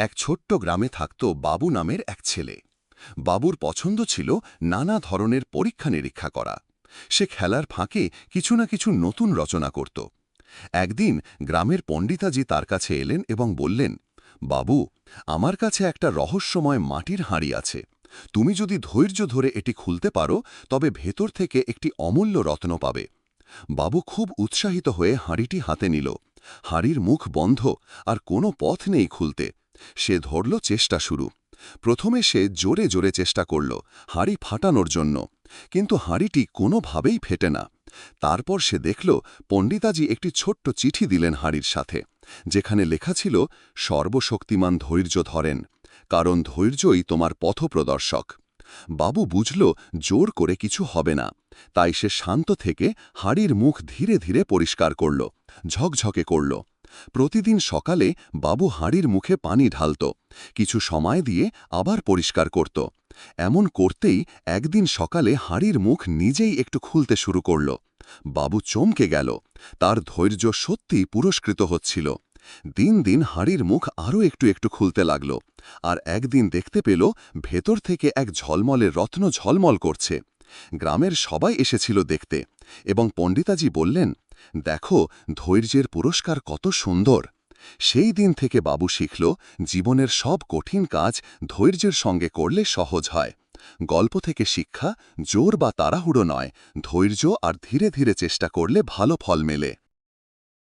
এক ছোট্ট গ্রামে থাকত বাবু নামের এক ছেলে। বাবুর পছন্দ ছিল নানা ধরনের পরীক্ষা নিরীক্ষা করা। সে খেলার ফাঁকে কিছু না কিছু নতুন রচনা করত। একদিন গ্রামের পণ্ডিতাজি তার কাছে এলেন এবং বললেন, বাবু, আমার কাছে একটা রহস্যময় মাটির হাঁড়ি আছে। তুমি যদি ধৈর্য ধরে এটি খুলতে পারো, তবে ভেতর থেকে একটি অমূল্য রত্ন পাবে বাবু খুব উৎসাহিত হয়ে হাঁড়িটি হাতে নিল। হাঁড়ির মুখ বন্ধ আর কোনো পথ নেই খুলতে। সে ধরল চেষ্টা শুরু। প্রথমে সে জোরে জোরে চেষ্টা করল হাঁড়ি ফাটানোর জন্য, কিন্তু হাঁড়িটি কোনোভাবেই ফেটে না। তারপর সে দেখল পণ্ডিতাজি একটি ছোট্ট চিঠি দিলেন হাঁড়ির সাথে, যেখানে লেখা ছিল, সর্বশক্তিমান ধৈর্য ধরেন, কারণ ধৈর্যই তোমার পথপ্রদর্শক। বাবু বুঝল জোর করে কিছু হবে না, তাই সে শান্ত থেকে হাড়ির মুখ ধীরে ধীরে পরিষ্কার করল, ঝকঝকে করল। প্রতিদিন সকালে বাবু হাঁড়ির মুখে পানি ঢালত, কিছু সময় দিয়ে আবার পরিষ্কার করত। এমন করতেই একদিন সকালে হাঁড়ির মুখ নিজেই একটু খুলতে শুরু করল। বাবু চমকে গেল, তার ধৈর্য সত্যিই পুরস্কৃত হচ্ছিল। দিন দিন হাঁড়ির মুখ আরও একটু একটু খুলতে লাগল, আর একদিন দেখতে পেল ভেতর থেকে এক ঝলমলে রত্ন ঝলমল করছে। গ্রামের সবাই এসেছিল দেখতে, এবং পণ্ডিতাজি বললেন দেখো ধৈর্যের পুরস্কার কত সুন্দর। সেই দিন থেকে বাবু শিখল, জীবনের সব কঠিন কাজ ধৈর্যের সঙ্গে করলে সহজ হয়। গল্প থেকে শিক্ষা, জোর বা তাড়াহুড়ো নয়, ধৈর্য আর ধীরে ধীরে চেষ্টা করলে ভালো ফল মেলে।